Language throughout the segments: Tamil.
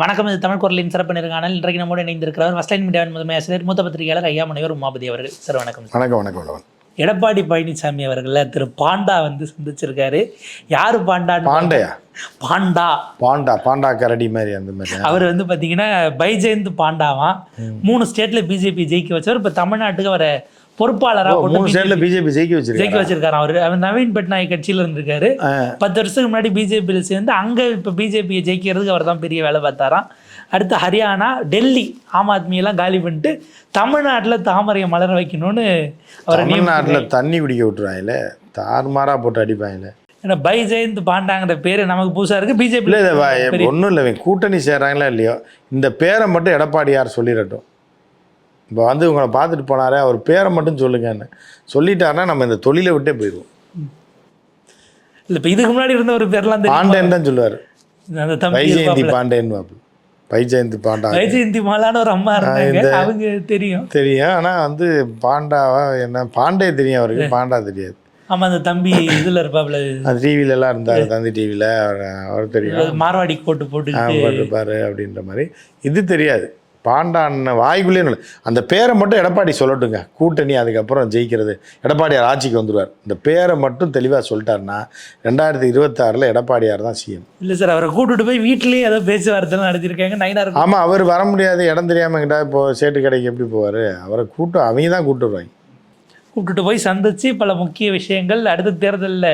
வணக்கம் இது தமிழ் குரலின் சிறப்பு நேர்காணல் இன்றைக்கு நம்மோடு இணைந்திருக்கிறவர் வஸ்லைன் மீடியாவின் முதன்மை ஆசிரியர் மூத்த பத்திரிகையாளர் ஐயா முனைவர் உமாபதி அவர்கள். சார் வணக்கம். வணக்கம் வணக்கம் எடப்பாடி பழனிசாமி அவர்களை திரு பாண்டா வந்து சந்திச்சிருக்காரு. யாரு பாண்டான்னு பாண்டையா? பாண்டா. பாண்டா பாண்டா கரடி மாதிரி அந்த மாதிரி. அவர் வந்து பார்த்தீங்கன்னா பைஜெயந்த் பாண்டாவாம். மூணு ஸ்டேட்ல பிஜேபி ஜெயிக்க வச்சவர். இப்போ தமிழ்நாட்டுக்கு அவரை பொறுப்பாளராக போட்டு மூணு பிஜேபி ஜெயிக்க வச்சிருக்காரு? அவர்? அவர் நவீன் பட்நாயக் கட்சியில இருந்திருக்காரு. பத்து வருஷத்துக்கு முன்னாடி பிஜேபியில் சேர்ந்து அங்கே இப்போ பிஜேபியை ஜெயிக்கிறதுக்கு அவர் தான் பெரிய வேலை பார்த்தாராம். அடுத்து ஹரியானா டெல்லி ஆம் ஆத்மியெல்லாம் காலி பண்ணிட்டு தமிழ்நாட்டில் தாமரையை மலர வைக்கணும்னு அவரை தமிழ்நாட்டுல தண்ணி குடிக்க விட்டுருவாங்கல்ல தாறுமாறா போட்டு அடிப்பாங்கல்ல ஏன்னா பைஜெயந்த் பாண்டாங்கிற பேர் நமக்கு புதுசாக இருக்குது இல்ல பிஜேபி இதை ஒன்றும் இல்லை கூட்டணி சேர்றாங்களா இல்லையோ? இந்த பேரை மட்டும் எடப்பாடியார் சொல்லிடட்டும். இப்போ வந்து உங்களை பார்த்துட்டு போனாரே அவர் பேரை மட்டும் சொல்லுங்கன்னு. சொல்லிட்டாருன்னா நம்ம இந்த தொழிலை விட்டே போயிடுவோம். இல்லை இப்போ இதுக்கு முன்னாடி இருந்த ஒரு பேர்லாம் பாண்டேன்னு தான் சொல்லுவார். அந்த வைஜெயந்தி பாண்டேன்னு பாப்பு வைஜெயந்தி பாண்டா. வைஜெயந்தி மாலான்னு ஒரு அம்மா இருந்தாங்க. அவங்க தெரியும். தெரியும். ஆனால் வந்து பாண்டாவா என்ன பாண்டே தெரியும் அவருக்கு. பாண்டா தெரியாது. ஆமா அந்த தம்பி இதுல இருப்பாப்ல. அது டிவில எல்லாம் இருந்தார் தந்தி டிவியில் அவர் தெரியும். மார்வாடி கோட்டு போட்டுக்கிட்டு. போட்டிருப்பாரு அப்படின்ற மாதிரி. இது தெரியாது. பாண்டான்னு வாய்க்குள்ளே அந்த பேரை மட்டும் எடப்பாடி சொல்லட்டுங்க. கூட்டணி அதுக்கப்புறம் ஜெயிக்கிறது. எடப்பாடியார் ஆட்சிக்கு வந்துடுவார். இந்த பேரை மட்டும் தெளிவாக சொல்லிட்டாருன்னா ரெண்டாயிரத்தி இருபத்தாறில் எடப்பாடியார் தான் சிஎம் இல்ல சார் அவரை கூட்டிட்டு போய் வீட்லயே ஏதோ பேச்சுவார்த்தை நடத்திருக்காங்க நைனார் ஆமாம் அவர் வர முடியாது இடம் தெரியாமல் கிட்ட இப்போ சேட்டு கடைக்கு எப்படி போவார்? அவரை கூட்டம் அவங்க தான் கூட்டு வருவாங்க. கூப்பிட்டுட்டு போய் சந்திச்சு பல முக்கிய விஷயங்கள் அடுத்த தேர்தல்ல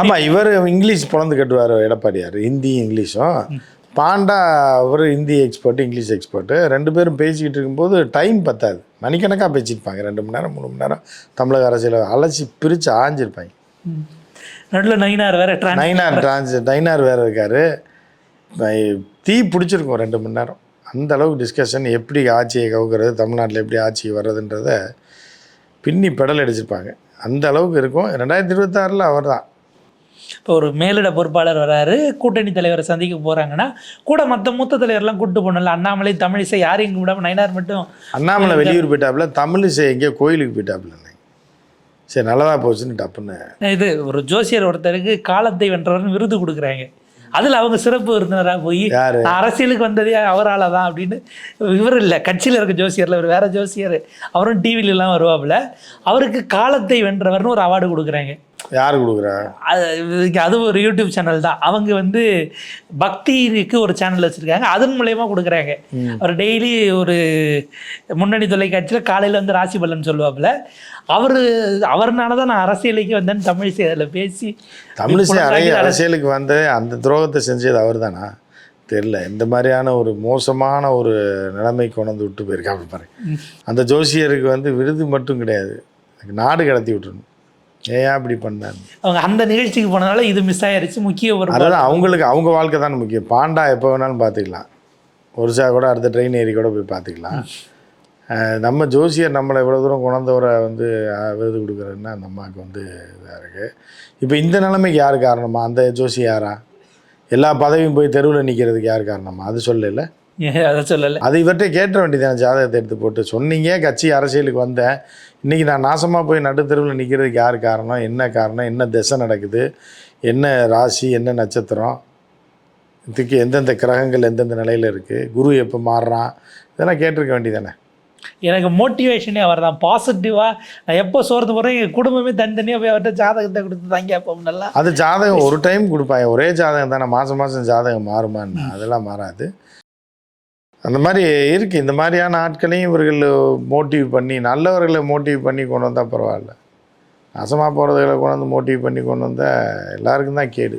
ஆமாம் இவர் இங்கிலீஷ் பிறந்து கட்டுவார் எடப்பாடியார். ஹிந்தி இங்கிலீஷும். பாண்டா அவர் ஹிந்தி எக்ஸ்பர்ட் இங்கிலீஷ் எக்ஸ்பர்ட்டு ரெண்டு பேரும் பேசிக்கிட்டு இருக்கும்போது டைம் பத்தாது. மணிக்கணக்காக பேசியிருப்பாங்க. ரெண்டு மணி நேரம் மூணு மணி நேரம் தமிழக அரசியலை அலசி பிரித்து ஆஞ்சிருப்பாங்க. நடுவுல நைனார் வேற நைனார் டிரான்ஸ் நைனார் வேறு இருக்கார். தீ பிடிச்சிருக்கும் ரெண்டு மணி நேரம். அந்த அளவுக்கு டிஸ்கஷன் எப்படி ஆட்சியை கவுக்கிறது தமிழ்நாட்டில் எப்படி ஆட்சி வர்றதுன்றத பின்னி பெடல் அடிச்சிருப்பாங்க. அந்த அளவுக்கு இருக்கும். ரெண்டாயிரத்தி இருபத்தாறில் அவர் தான் இப்போ ஒரு மேலிட பொறுப்பாளர் வராரு கூட்டணி தலைவரை சந்திக்க போறாங்கன்னா கூட மத்த மூத்த தலைவர்லாம் கூட்டு போனல அண்ணாமலை தமிழிசை யாரையும் கூடாம நைனார் மட்டும் அண்ணாமலை வெளியூர் போயிட்டாப்புல தமிழிசை எங்கேயோ கோயிலுக்கு போயிட்டாப்புல சரி நல்லதா போச்சுன்னு டப்புன்னு. இது ஒரு ஜோசியர் ஒருத்தருக்கு காலத்தை வென்றவர்னு விருது கொடுக்குறாங்க. அதுல அவங்க சிறப்பு விருந்தினரா போய் அரசியலுக்கு வந்ததே அவரால தான் அப்படின்னு. இவர் இல்லை கட்சியில் இருக்க ஜோசியரில் இவர் வேற ஜோசியர். அவரும் டிவில எல்லாம் வருவாப்புல அவருக்கு காலத்தை வென்றவர்னு ஒரு அவார்டு கொடுக்குறாங்க. யாரு கொடுக்குறா? அது ஒரு யூடியூப் சேனல் தான். அவங்க வந்து பக்திக்கு ஒரு சேனல் வச்சுருக்காங்க. அதன் மூலயமா கொடுக்குறாங்க. அவர் டெய்லி ஒரு முன்னணி தொலைக்காட்சியில் காலையில் வந்து ராசி பலன் சொல்லுவாப்புல. அவர் அவர்னால தான் நான் அரசியலுக்கு வந்தேன்னு தமிழிசை அதில் பேசி தமிழிசை அரசியலுக்கு வந்து அந்த துரோகத்தை செஞ்சது அவர் தானா தெரில இந்த மாதிரியான ஒரு மோசமான ஒரு நிலைமை கொண்டு வந்து விட்டு போயிருக்காங்க பாருங்க அந்த ஜோசியருக்கு வந்து விருது மட்டும் கிடையாது. நாடு கடத்தி விட்டுருணும் ஏன் இப்படி பண்ணாரு? அவங்க அந்த நிகழ்ச்சிக்கு போனதால இது மிஸ் ஆயிருச்சு முக்கிய ஒரு அதுதான் அவங்களுக்கு அவங்க வாழ்க்கை தான் முக்கியம். பாண்டா எப்போ வேணாலும் பார்த்துக்கலாம். ஒரு சார் கூட அடுத்த ட்ரெயின் ஏறி கூட போய் பார்த்துக்கலாம். நம்ம ஜோசியர் நம்மளை இவ்வளோ தூரம் குணந்தவரை வந்து விருது கொடுக்குறதுன்னா அந்த அம்மாவுக்கு வந்து இதாக இருக்குது இப்போ இந்த நிலைமைக்கு யார் காரணமா? அந்த ஜோசி யாரா? எல்லா பதவியும் போய் தெருவில் நிற்கிறதுக்கு யார் காரணமா? அது சொல்லல. அதை சொல்லலை? அது இவர்கிட்ட கேட்ட வேண்டியதான ஜாதகத்தை எடுத்து போட்டு. சொன்னீங்க கட்சி அரசியலுக்கு வந்தேன். இன்றைக்கி நான் நாசமாக போய் நடு தெருவில் நிற்கிறதுக்கு யார் காரணம்? என்ன காரணம்? என்ன திசை நடக்குது? என்ன ராசி? என்ன நட்சத்திரம்? இதுக்கு எந்தெந்த கிரகங்கள் எந்தெந்த நிலையில் இருக்குது குரு எப்போ மாறுறான்? இதெல்லாம் கேட்டிருக்க வேண்டியதானே எனக்கு மோட்டிவேஷனே அவர் தான் பாசிட்டிவாக நான் எப்போ சோர்ந்து போகிறேன் எங்கள் குடும்பமே தனித்தனியாக போய் அவர்கிட்ட ஜாதகத்தை கொடுத்து தங்கி அப்போ நல்லா. அது ஜாதகம் ஒரு டைம் கொடுப்பாங்க ஒரே ஜாதகம் தானே மாதம் மாதம் ஜாதகம் மாறுமான்னு. அதெல்லாம் மாறாது. அந்த மாதிரி இருக்குது இந்த மாதிரியான ஆட்களையும் இவர்கள் மோட்டிவ் பண்ணி நல்லவர்களை மோட்டிவ் பண்ணி கொண்டு வந்தால் பரவாயில்ல. நாசமாக போகிறதுகளை கொண்டு வந்து மோட்டிவ் பண்ணி கொண்டு வந்தால் எல்லாருக்கும் தான் கேடு.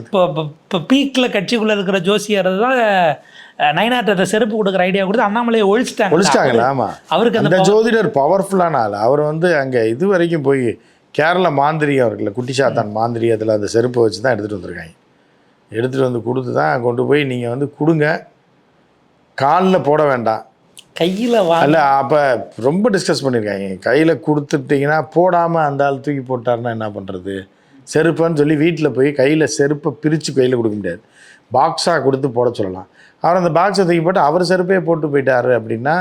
இப்போ இப்போ பீக்கில் கட்சிக்குள்ளே இருக்கிற ஜோசியர் தான் நைனாட்ட செருப்பு கொடுக்குற ஐடியா கொடுத்து அண்ணாமலையை ஒழிச்சிட்டாங்க ஒழிச்சிட்டாங்களா? ஆமாம் அவருக்கு அந்த ஜோதிடர் பவர்ஃபுல்லான ஆள். அவர் வந்து அங்கே இது வரைக்கும் போய் கேரள மாந்திரிகம் இருக்குல்ல குட்டிச்சாத்தான் மாந்திரிகத்தில் அந்த செருப்பை வச்சு தான் எடுத்துகிட்டு வந்திருக்காங்க. எடுத்துகிட்டு வந்து கொடுத்து தான் கொண்டு போய் நீங்கள் வந்து கொடுங்க. காலில் போட வேண்டாம். கையில் அல்ல அப்போ ரொம்ப டிஸ்கஸ் பண்ணியிருக்காங்க கையில் கொடுத்துட்டிங்கன்னா போடாமல் அந்த ஆள் தூக்கி போட்டாருன்னா என்ன பண்ணுறது செருப்புன்னு சொல்லி வீட்டில் போய் கையில் செருப்பை பிரித்து கையில் கொடுக்க முடியாது. பாக்ஸாக கொடுத்து போட சொல்லலாம். அவர் அந்த பாக்ஸை தூக்கி போட்டு அவர் செருப்பே போட்டு போயிட்டாரு அப்படின்னா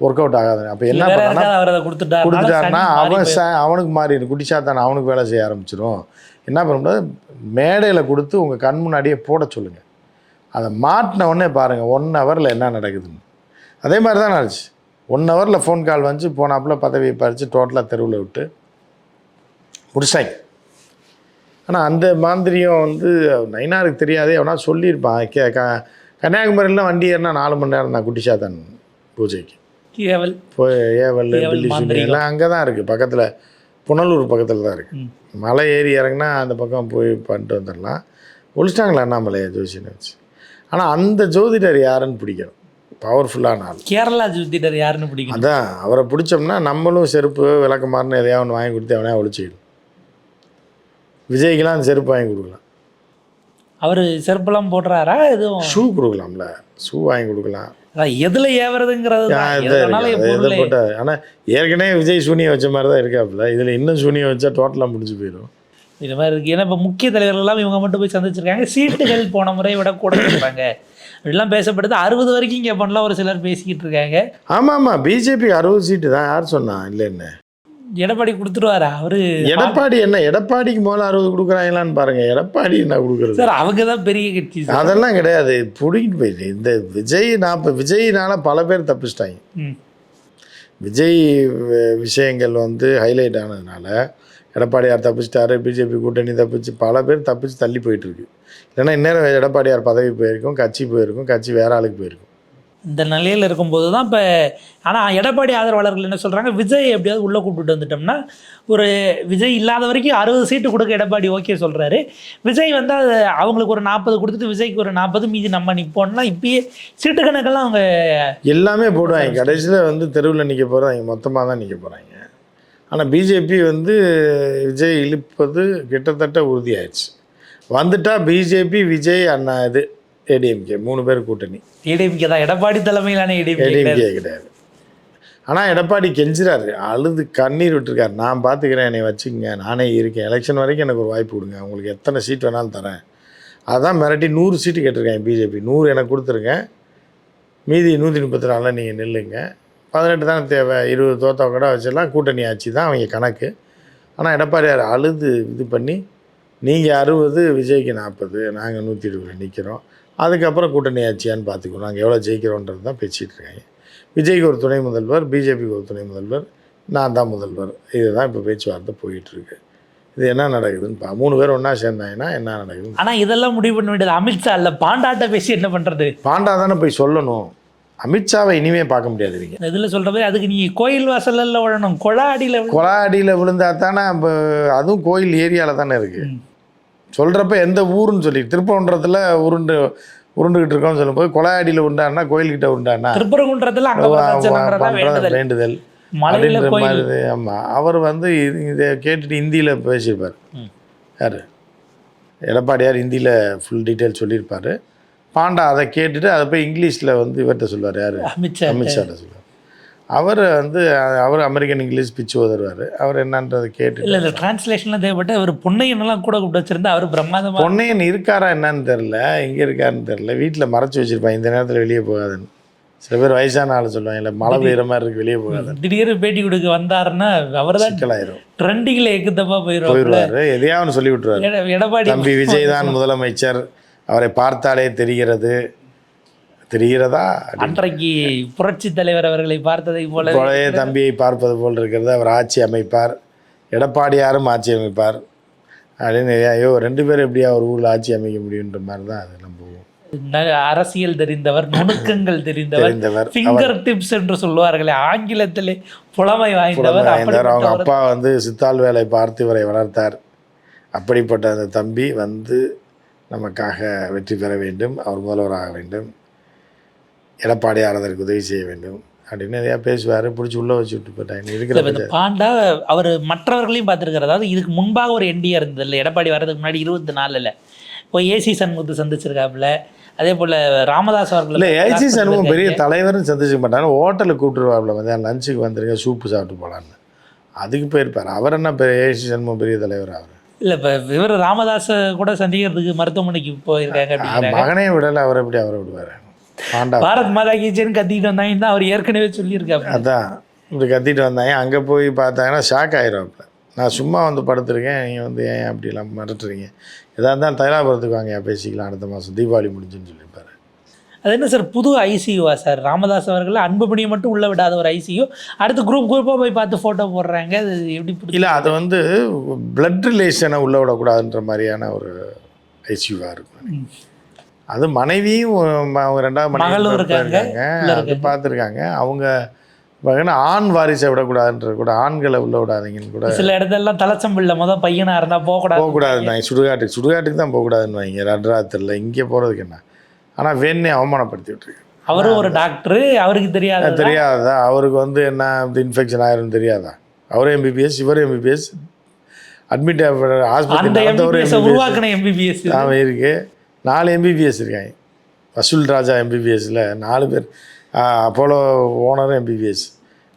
ஒர்க் அவுட் ஆகாது. அப்போ என்ன கொடுத்துட்டாரு கொடுத்துட்டாருன்னா அவன் ச அவனுக்கு மாறிடும் குடிச்சாத்தான் அவனுக்கு வேலை செய்ய ஆரம்பிச்சிடும் என்ன பண்ண முடியாது மேடையில் கொடுத்து உங்கள் கண் முன்னாடியே போட சொல்லுங்கள் அதை மாட்டின உடனே பாருங்கள் ஒன் ஹவரில் என்ன நடக்குதுன்னு அதே மாதிரி தான் நடந்துச்சு. ஒன் ஹவரில் ஃபோன் கால் வந்துச்சு போனாப்புல பதவியை பறித்து டோட்டலாக தெருவில் விட்டு முடிச்சாங்க ஆனால் அந்த மாந்திரியம் வந்து நைனாருக்கு தெரியாதே அவனா சொல்லியிருப்பான். கே க கன்னியாகுமரியில் வண்டி ஏறினா நாலு மணி நேரம் தான் குட்டிச்சாத்தன் பூஜைக்கு. கேவல் போய் ஏவல் ஏவல் மாந்திரீகம். எல்லாம் அங்கே தான் இருக்குது பக்கத்தில் புனலூர் பக்கத்தில் தான் இருக்குது. மலை ஏறி இறங்குனா அந்த பக்கம் போய் பண்ணிட்டு வந்துடலாம். ஒழிச்சிட்டாங்களா அண்ணாமலையை ஜோசியனை வச்சு? ஆனால் அந்த ஜோதிடர் யாருன்னு பிடிக்கணும். பவர்ஃபுல்லான ஆள். கேரளா ஜோதிடர் யாருன்னு பிடிக்கும் அதான் அவரை பிடிச்சோம்னா நம்மளும் செருப்பு விளக்கமாறுன்னு எதையாவது ஒன்று வாங்கி கொடுத்து அவனே ஒழிச்சிக்கணும். விஜய்க்கெலாம் அந்த செருப்பு வாங்கி கொடுக்கலாம். அவர் செருப்பெல்லாம் போடுறாரா? எதுவும்? ஷூ கொடுக்கலாம்ல. ஷூ வாங்கி கொடுக்கலாம். எதுல ஏவறதுங்கிறது ஆனால் ஏற்கனவே விஜய் சூனியம் வச்ச மாதிரி தான் இருக்காப்புல இதில் இன்னும் சூனியம் வச்சா டோட்டலாக முடிஞ்சு போயிடும். இது மாதிரி இருக்கு. ஏன்னா இப்போ முக்கிய தலைவர்கள் எல்லாம் இவங்க மட்டும் போய் சந்திச்சிருக்காங்க. சீட்டுகள் போன முறை விட கூட சொல்றாங்க அப்படிலாம் பேசப்படுது அறுபது வரைக்கும் இங்கே பண்ணலாம் ஒரு சிலர் பேசிக்கிட்டு இருக்காங்க. ஆமாம் ஆமாம் பிஜேபி அறுபது சீட்டு தான். யார் சொன்னா? இல்லை என்ன எடப்பாடி கொடுத்துருவாரா? அவரு எடப்பாடி என்ன? எடப்பாடிக்கு முதல்ல அறுபது கொடுக்குறாங்களான்னு பாருங்க. எடப்பாடி என்ன கொடுக்குறது? சார் அவங்க தான் பெரிய கட்சி அதெல்லாம் கிடையாது. பிடிக்கிட்டு போயிட்டு இந்த விஜய் நாற்ப விஜய்னால பல பேர் தப்பிச்சிட்டாங்க. விஜய் விஷயங்கள் வந்து ஹைலைட் ஆனதுனால எடப்பாடியார் தப்பிச்சிட்டாரு பிஜேபி கூட்டணி தப்பிச்சு பல பேர் தப்பிச்சு தள்ளி போயிட்டு இருக்கு இல்லைன்னா இந்நேரம் எடப்பாடியார் பதவி போயிருக்கும் கட்சி போயிருக்கும் கட்சி வேற ஆளுக்கு போயிருக்கும். இந்த நிலையில் இருக்கும்போது தான் இப்போ ஆனால் எடப்பாடி ஆதரவாளர்கள் என்ன சொல்கிறாங்க விஜய் எப்படியாவது உள்ளே கூப்பிட்டு வந்துட்டோம்னா ஒரு விஜய் இல்லாத வரைக்கும் அறுபது சீட்டு கொடுக்க எடப்பாடி ஓகே சொல்கிறாரு விஜய் வந்து அது அவங்களுக்கு ஒரு நாற்பது கொடுத்துட்டு விஜய்க்கு ஒரு நாற்பது மீதி நம்ம நிற்போம்னா இப்பயே சீட்டு கணக்கெல்லாம் அவங்க எல்லாமே போடுவாங்க. கடைசியில் வந்து தெருவில் நிற்க போகிறாங்க மொத்தமாக தான் நிற்க போகிறாங்க ஆனால் பிஜேபி வந்து விஜய் இழுப்பது கிட்டத்தட்ட உறுதியாயிடுச்சு. வந்துட்டா பிஜேபி விஜய் அண்ணா இது ஏடிஎம்கே மூணு பேர் கூட்டணி. ஏடிஎம்கே தான். எடப்பாடி தலைமையிலான ஏடிஎம்கே ஏடிஎம்கே கிடையாது. ஆனால் எடப்பாடி கெஞ்சுறாரு. அழுது கண்ணீர் விட்டுருக்காரு. நான் பார்த்துக்கிறேன் என்னை வச்சுக்கங்க. நானே இருக்கேன். எலெக்ஷன் வரைக்கும் எனக்கு ஒரு வாய்ப்பு கொடுங்க. உங்களுக்கு எத்தனை சீட் வேணாலும் தரேன். அதான் மிரட்டி நூறு சீட்டு கேட்டிருக்கேன் பிஜேபி நூறு எனக்கு கொடுத்துருங்க. மீதி நூற்றி முப்பத்தி நாலில் நீங்கள் நில்லுங்க. பதினெட்டு தான் தேவை. இருபது தோத்தா கூட வச்சிடலாம். கூட்டணி ஆட்சி தான் அவங்க கணக்கு. ஆனால் எடப்பாடியார் அழுது இது பண்ணி நீங்கள் அறுபது விஜய்க்கு நாற்பது நாங்கள் நூற்றி இருபது நிற்கிறோம் அதுக்கப்புறம் கூட்டணி ஆட்சியான்னு பார்த்துக்குவோம் நாங்கள் எவ்வளோ ஜெயிக்கிறோன்றது தான் பேசிகிட்டு இருக்காங்க. விஜய்க்கு ஒரு துணை முதல்வர் பிஜேபிக்கு ஒரு துணை முதல்வர் நான் தான் முதல்வர். இதுதான் இப்போ பேச்சுவார்த்தை போயிட்டுருக்கு இது என்ன நடக்குதுன்னு பா மூணு பேர் ஒன்றா சேர்ந்தாங்கன்னா என்ன நடக்குதுன்னு ஆனால் இதெல்லாம் முடிவு பண்ண வேண்டியது அமித்ஷா இல்லை பாண்டாட்ட பேசி என்ன பண்ணுறது பாண்டா தானே போய் சொல்லணும். அமித்ஷாவை இனிமே பார்க்க முடியாது நீங்கள் இதில் சொல்கிற மாதிரி அதுக்கு நீ கோயில் வாசல்ல விழணும் கொழா அடியில் விழணும். கொலா அடியில் விழுந்தா தானே இப்போ அதுவும் கோயில் ஏரியாவில் தானே இருக்குது சொல்கிறப்ப எந்த ஊருன்னு சொல்லி திருப்பவன்றத்தில் உருண்டு உருண்டுகிட்டு இருக்கோம்னு சொல்லும்போது கொலாயடியில் உண்டானா கோயில்கிட்ட உண்டானா திருப்பரங்குன்றத்தில் அங்கே வேண்டுதல். அப்படின்ற மாதிரி ஆமாம் அவர் வந்து இது- கேட்டுட்டு ஹிந்தியில் பேசியிருப்பார். யார்? எடப்பாடியார் ஹிந்தியில் ஃபுல் டீட்டெயில் சொல்லியிருப்பார். பாண்டா அதை கேட்டுட்டு அதை போய் இங்கிலீஷில் வந்து இவர்கிட்ட சொல்லுவார் யார்? அமித்ஷா அமித்ஷாட்ட சொல்லுவார். அவர் வந்து அவர் அமெரிக்கன் இங்கிலீஷ் பிச்சு உதருவார் அவர் என்னன்றதை கேட்டுட்டு இல்லை இல்லை டிரான்ஸ்லேஷன்லாம் தேவைப்பட்டு அவர் பொன்னையனெல்லாம் கூட கூப்பிட்டு வச்சிருந்தா அவர் பிரமாதமாக பொன்னையன் இருக்காரா என்னன்னு தெரில எங்கே இருக்காருன்னு தெரில வீட்டில் மறைச்சி வச்சிருப்பான் இந்த நேரத்தில் வெளியே போகாதுன்னு. சில பேர் வயசான ஆள் சொல்லுவாங்க இல்லை மழை பெய்யுற மாதிரி இருக்கு வெளியே போகாது திடீர்னு பேட்டி கொடுக்க வந்தாருன்னா அவர் தான் சிக்கலாயிரும். ட்ரெண்டிங்கில் எக்குத்தப்பா போயிடுவார் போயிடுவாரு எதையாவது சொல்லி விட்டுருவாரு எடப்பாடி தம்பி விஜய் தான் முதலமைச்சர். அவரை பார்த்தாலே தெரிகிறது. தெரிகிறதா? அன்றைக்கு புரட்சி தலைவர் அவர்களை பார்த்ததை போல பழைய தம்பியை பார்ப்பது போல் இருக்கிறது. அவர் ஆட்சி அமைப்பார். எடப்பாடியாரும் ஆட்சி அமைப்பார். அப்படின்னு ஐயோ ரெண்டு பேரும் எப்படியா ஒரு ஊரில் ஆட்சி அமைக்க முடியுன்ற மாதிரி தான் அதெல்லாம் போகும் ந- அரசியல் தெரிந்தவர் நுணுக்கங்கள் தெரிந்தவர் ஃபிங்கர் டிப்ஸ் என்று சொல்லுவார்களே ஆங்கிலத்திலே புலமை வாய்ந்தவர். அவங்க அப்பா வந்து சித்தாள் வேலை பார்த்து இவரை வளர்த்தார். அப்படிப்பட்ட அந்த தம்பி வந்து நமக்காக வெற்றி பெற வேண்டும் அவர் முதல்வராக வேண்டும் எடப்பாடியார் அதற்கு உதவி செய்ய வேண்டும் அப்படின்னு நிறையா பேசுவார் பிடிச்சி உள்ளே வச்சு விட்டு போயிட்டாங்க இருக்கிற பாண்டா அவர் மற்றவர்களையும் பார்த்துருக்காரு. அதாவது இதுக்கு முன்பாக ஒரு என்டிஆர் இருந்தது இல்லை எடப்பாடி வர்றதுக்கு முன்னாடி இருபத்தி நாலில். இப்போ ஏசி சண்முகத்தை சந்திச்சிருக்காப்புல. அதே போல் ராமதாஸ் அவர்கள் இல்லை ஏசி சண்முகம் பெரிய தலைவர்னு சந்திச்சுக்க மாட்டாங்க ஹோட்டலுக்கு கூப்பிட்டுருவாப்புல மதியம் லஞ்சுக்கு வந்துருங்க சூப்பு சாப்பிட்டு போகலான்னு அதுக்கு போயிருப்பார். அவர் என்ன பெரிய ஏசி சண்முகம் பெரிய தலைவர் அவர்? இல்லை இப்போ இவர் ராமதாஸை கூட சந்திக்கிறதுக்கு மருத்துவமனைக்கு போயிருக்காங்க அப்படிங்கிறாங்க மகனே விடலை அவர் எப்படி அவரை விடுவார்? பாரத் மாதா கீச்சேன்னு கத்திட்டு வந்தாங்க தான் அவர் ஏற்கனவே சொல்லியிருக்காரு அதான் இப்படி கத்திட்டு வந்தாங்க. அங்கே போய் பார்த்தாங்கன்னா ஷாக் ஆயிடுவாப்புல நான் சும்மா வந்து படுத்திருக்கேன் நீங்கள் வந்து ஏன் அப்படிலாம் மிரட்டுறீங்க? எதாக இருந்தாலும் தைலாபுரத்துக்கு வாங்க பேசிக்கலாம் அடுத்த மாதம் தீபாவளி முடிஞ்சுன்னு சொல்லியிருப்பாரு. அது என்ன சார்? புது ஐசியூவா சார்? ராமதாஸ் அவர்கள் அன்புமணியை மட்டும் உள்ள விடாத ஒரு ஐசியூ அடுத்து குரூப் குரூப்பாக போய் பார்த்து ஃபோட்டோ போடுறாங்க. அது எப்படி? இல்லை அது வந்து பிளட் ரிலேஷனை உள்ளே விடக்கூடாதுன்ற மாதிரியான ஒரு ஐசியூவாக இருக்கும். அது மனைவியும் அவங்க ரெண்டாவது மனைவி இருக்காங்க, அது. பார்த்துருக்காங்க. அவங்க பார்த்தீங்கன்னா ஆண் வாரிசை விடக்கூடாதுன்ற கூட ஆண்களை உள்ள விடாதீங்கன்னு கூட சில இடத்துலலாம் தலைச்சம்பிள்ள முத பையனா இருந்தா போகக்கூடாது போகக்கூடாதுன்னு சுடுகாட்டுக்கு சுடுகாட்டுக்கு தான் போகக்கூடாதுன்னு வைங்க. நடுராத்திரில் இங்கே போகிறதுக்கு என்ன? ஆனால் வேணே அவமானப்படுத்தி விட்டுருக்கு அவரும் ஒரு டாக்டர் அவருக்கு தெரியாத தெரியாதா அவருக்கு வந்து என்ன இன்ஃபெக்ஷன் ஆயிரும்னு தெரியாதா அவரும் எம்பிபிஎஸ் இவரும் எம்பிபிஎஸ் அட்மிட் நடந்தவரும் எம்பிபிஎஸ் எம்பிபிஎஸ் உருவாக்கின எம்பிபிஎஸ் அவன் இருக்கு நாலு எம்பிபிஎஸ் இருக்காங்க வசூல் ராஜா எம்பிபிஎஸ்ல நாலு பேர் அப்போலோ ஓனரும் எம்பிபிஎஸ்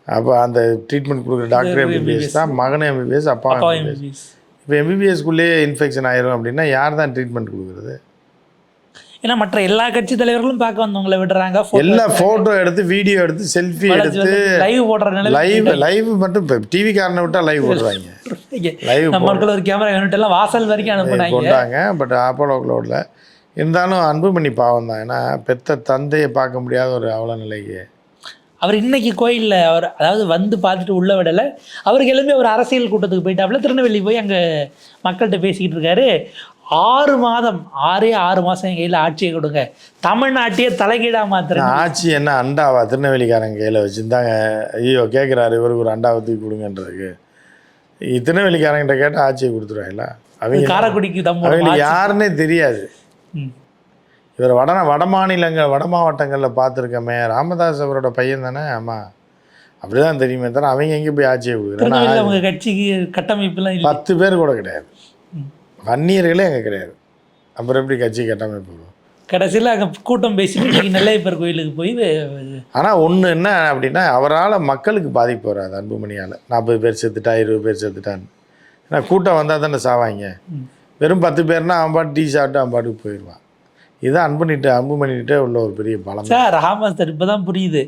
அப்போ அந்த ட்ரீட்மெண்ட் கொடுக்குற டாக்டர் எம்பிபிஎஸ் தான் மகனும் எம்பிபிஎஸ் அப்பா எம்பிபிஎஸ் எம்பிபிஎஸ் இப்போ எம்பிபிஎஸ்குள்ளேயே இன்ஃபெக்ஷன் ஆயிரும் அப்படின்னா யார் தான் ட்ரீட்மெண்ட் கொடுக்குறது ஏன்னா மற்ற எல்லா கட்சி தலைவர்களும் பார்க்க வந்தவங்களை விடுறாங்க. எல்லா ஃபோட்டோ எடுத்து வீடியோ எடுத்து செல்ஃபி எடுத்து லைவ் போடுற நிலை லைவ் லைவ் மட்டும் இப்போ டிவி காரனை விட்டால் லைவ் போடுறாங்க லைவ் நம்ம மக்கள் ஒரு கேமரா யூனிட் எல்லாம் வாசல் வரைக்கும் அனுப்புனாங்க. கொண்டாங்க பட் அப்போலோ க்ளோடில் இருந்தாலும் அன்புமணி பாவம் தான். ஏன்னா பெத்த தந்தையை பார்க்க முடியாத ஒரு அவல நிலைக்கு அவர் இன்னைக்கு கோயில்ல அவர் அதாவது வந்து பார்த்துட்டு உள்ள விடலை. அவருக்கு எழும்பி ஒரு அரசியல் கூட்டத்துக்கு போயிட்டாப்புல. திருநெல்வேலி போய் அங்கே மக்கள்கிட்ட பேசிக்கிட்டு இருக்காரு. ஆறு மாதம் ஆறே ஆறு மாதம் என் கையில் ஆட்சியை கொடுங்க. தமிழ்நாட்டையே தலைகீழாக மாத்துறேன் ஆட்சி என்ன அண்டாவா திருநெல்வேலிக்காரங்க கையில் வச்சுருந்தாங்க. ஐயோ கேட்குறாரு இவருக்கு ஒரு அண்டாவை தூக்கி கொடுங்கன்றதுக்கு திருநெல்வேலிக்காரங்கிட்ட கேட்டால் ஆட்சியை கொடுத்துருவாங்களா? அவங்க காரைக்குடிக்கு அவங்களுக்கு யாருன்னே தெரியாது. இவர் வட வட மாநிலங்கள் வட மாவட்டங்களில் பார்த்துருக்கமே. ராமதாஸ் அவரோட பையன் தானே? ஆமாம் அப்படிதான் தெரியுமே தவிர அவங்க எங்கே போய் ஆட்சியை கொடுக்குறாங்க? அவங்க கட்சிக்கு கட்டமைப்புலாம் பத்து பேர் கூட கிடையாது. வன்னியர்களே அங்கே கிடையாது. அப்புறம் எப்படி கட்சி கட்டமைப்பு வரும்? கடைசியில் அங்கே கூட்டம் பேசிட்டு நெல்லையப்பர் கோயிலுக்கு போய் ஆனால் ஒன்று என்ன அப்படின்னா அவரால் மக்களுக்கு பாதிப்பு வராது அன்புமணியால். நாற்பது பேர் செத்துட்டா இருபது பேர் செத்துட்டான்னு. ஏன்னா கூட்டம் வந்தால் தானே சாவாங்க. வெறும் பத்து பேர்னா அவன் பாட்டு டீ சாப்பிட்டு அவன் பாட்டுக்கு போயிடுவான். இதுதான் அன்புனிட்டு அன்புமணிகிட்டே உள்ள ஒரு பெரிய பலம். சார் சார் இப்போ தான் புரியுது.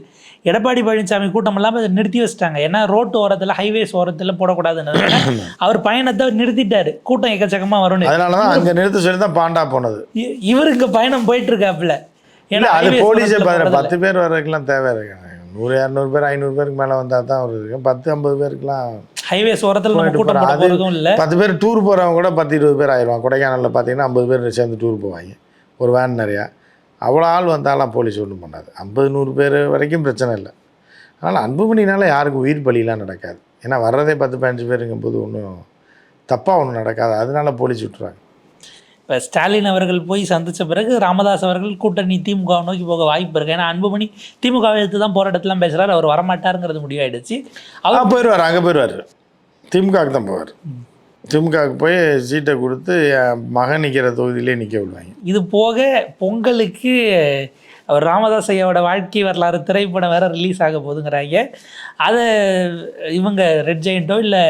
எடப்பாடி பழனிசாமி கூட்டம் இல்லாமல் நிறுத்தி வச்சிட்டாங்க. ஏன்னா ரோட்டு ஓரத்தில் ஹைவேஸ் ஓரத்தில் போடக்கூடாதுன்னு அவர் பயணத்தை நிறுத்திட்டாரு. கூட்டம் எக்கச்சக்கமாக வரும்னு. அதனால தான் அங்கே நிறுத்த சொல்லி தான் பாண்டா போனது. இ- இவரு இங்க பயணம் போயிட்டு இருக்காப்புல இல்லை அது போலீஸே. பத்து பேர் வர்றதுக்கெல்லாம் தேவை இருக்காங்க நூறு இரநூறு பேர் ஐநூறு பேருக்கு மேலே வந்தால் தான் ஒரு இருக்கு. பத்து ஐம்பது பேருக்குலாம் ஹைவேஸ் ஓரத்தில் கூட்டம் இல்லை. பத்து பேர் டூர் போகிறவங்க கூட பத்து இருபது பேர் ஆயிடுவான் கொடைக்கானலில் பார்த்தீங்கன்னா ஐம்பது பேர் சேர்ந்து டூர் போவாங்க. ஒரு வேன் நிறையா. அவ்வளோ ஆள் வந்தாலும் போலீஸ் ஒன்றும் பண்ணாது. ஐம்பது நூறு பேர் வரைக்கும் பிரச்சனை இல்லை. அதனால் அன்புமணினால யாருக்கும் உயிர் பலிலாம் நடக்காது. ஏன்னா வர்றதே பத்து பதினஞ்சு பேருங்கும் போது ஒன்றும் தப்பாக ஒன்றும் நடக்காது. அதனால போலீஸ் விட்டுருவாங்க இப்போ ஸ்டாலின் அவர்கள் போய் சந்திச்ச பிறகு ராமதாஸ் அவர்கள் கூட்டணி திமுக நோக்கி போக வாய்ப்பு இருக்கு. ஏன்னா அன்புமணி திமுக எடுத்து தான் போராட்டத்திலாம் பேசுறாரு. அவர் வரமாட்டாருங்கிறது முடிவாயிடுச்சு. அவர் போயிடுவார் அங்கே போயிடுவார் திமுகவுக்கு தான் போவார். திமுகவுக்கு போய் சீட்டை கொடுத்து என் மகன் நிற்கிற தொகுதியிலே நிற்க விடுவாங்க. இது போக பொங்கலுக்கு அவர் ராமதாஸ் ஐயாவோட வாழ்க்கை வரலாறு திரைப்படம் வேற ரிலீஸ் ஆக போகுதுங்கிறாங்க. அதை இவங்க ரெட் ஜெயின்ட்டோ இல்லை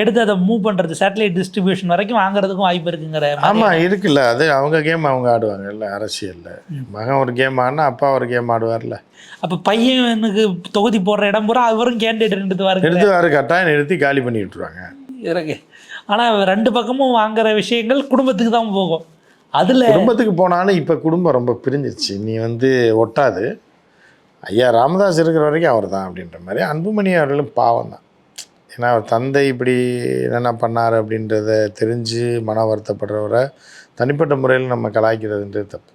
எடுத்து அதை மூவ் பண்ணுறது சேட்டலைட் டிஸ்ட்ரிபியூஷன் வரைக்கும் வாங்குறதுக்கும் வாய்ப்பு இருக்குங்கிற. ஆமாம் இருக்குல்ல. அது அவங்க கேம் அவங்க ஆடுவாங்கல்ல அரசியலில். மகன் ஒரு கேம் ஆடினா அப்பா ஒரு கேம் ஆடுவார்ல. அப்போ பையனுக்கு தொகுதி போடுற இடம் பூரா அவரும் கேண்டிடேட் எடுத்து வாருங்க நிறுத்துவார் கட்டாயம் நிறுத்தி காலி பண்ணி விட்டுருவாங்க. இருக்கு ஆனால் ரெண்டு பக்கமும் வாங்குற விஷயங்கள் குடும்பத்துக்கு தான் போகும். அதில் குடும்பத்துக்கு போனாலும் இப்போ குடும்பம் ரொம்ப பிரிஞ்சிருச்சு. நீ வந்து ஒட்டாது. ஐயா ராமதாஸ் இருக்கிற வரைக்கும் அவர் தான் அப்படின்ற மாதிரி அன்புமணி அவர்களும் பாவம் தான். ஏன்னா அவர் தந்தை இப்படி என்னென்ன பண்ணார் அப்படின்றத தெரிஞ்சு மன வருத்தப்படுறவரை தனிப்பட்ட முறையில் நம்ம கலாய்க்கிறதுன்றது தப்பு.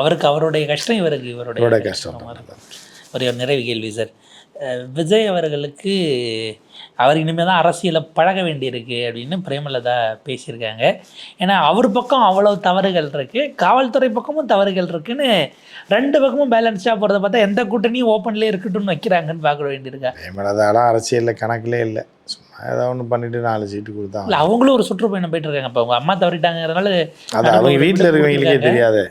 அவருக்கு அவருடைய கஷ்டம் இவருக்கு இவரோட இவருடைய கஷ்டம் ஒரு நிறைவு கேள்வி சார். விஜய் அவர்களுக்கு அவர் இனிமேல் தான் அரசியலை பழக வேண்டியிருக்கு அப்படின்னு பிரேமலதா பேசியிருக்காங்க. ஏன்னா அவர் பக்கம் அவ்வளோ தவறுகள் இருக்குது காவல்துறை பக்கமும் தவறுகள் இருக்குன்னு ரெண்டு பக்கமும் பேலன்ஸ்டாக போகிறத பார்த்தா எந்த கூட்டணியும் ஓப்பன்லேயே இருக்கட்டும்னு வைக்கிறாங்கன்னு பார்க்க வேண்டியிருக்கா? பிரேமலதாலாம் அரசியலில் கணக்கிலே இல்லை. சும்மா ஏதோ ஒன்று பண்ணிட்டு நாலு சீட்டு கொடுத்தா இல்லை அவங்களும் ஒரு சுற்றுப்பயணம் போயிட்டு இருக்காங்க. இப்போ அவங்க அம்மா தவறிட்டாங்கிறதுனால அது அவங்க வீட்டில் இருக்கவங்களுக்கே தெரியாது.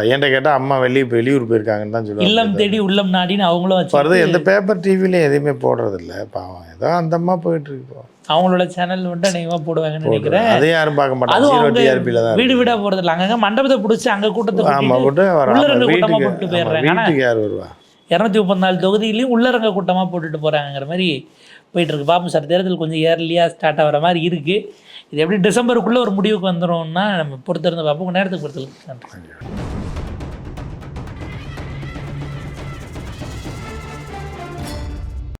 பையன்கிட்ட கேட்டால் அம்மா வெளியே வெளியூர் போயிருக்காங்கன்னு தான் சொல்லுவாங்க. இல்லம் தேடி உள்ளம் நாடின்னு அவங்களும் வச்சு எந்த பேப்பர் டிவிலையும் எதுவுமே போடுறதில்ல. பாவம் ஏதோ அந்த அம்மா போயிட்டு இருக்கு இப்போ. அவங்களோட சேனல் வந்துட்டு அநேகமாக போடுவாங்கன்னு நினைக்கிறேன். அதையும் யாரும் பார்க்க மாட்டாங்க. வீடு வீடா போறது இல்ல அங்கங்க மண்டபத்தை பிடிச்சி அங்க கூட்டத்தை ஆமாம் போட்டு வர உள்ள ஆமா, ரெண்டு கூட்டமா வீட்டுக்கு போட்டு போயிடுறாங்க. வீட்டுக்கு யார் வருவா? இரநூத்தி முப்பத்தி நாலு தொகுதியிலையும் உள்ளரங்க கூட்டமாக போட்டுட்டு போகிறாங்கிற மாதிரி போயிட்டு இருக்கு பார்ப்போம் சார் தேர்தல் கொஞ்சம் இயர்லியாக ஸ்டார்ட் ஆகிற மாதிரி இருக்குது இது எப்படி டிசம்பருக்குள்ளே ஒரு முடிவுக்கு வந்துடும்னா நம்ம பொறுத்திருந்து பார்ப்போம். நேரத்துக்கு பொறுத்தல நன்றி. நன்றி.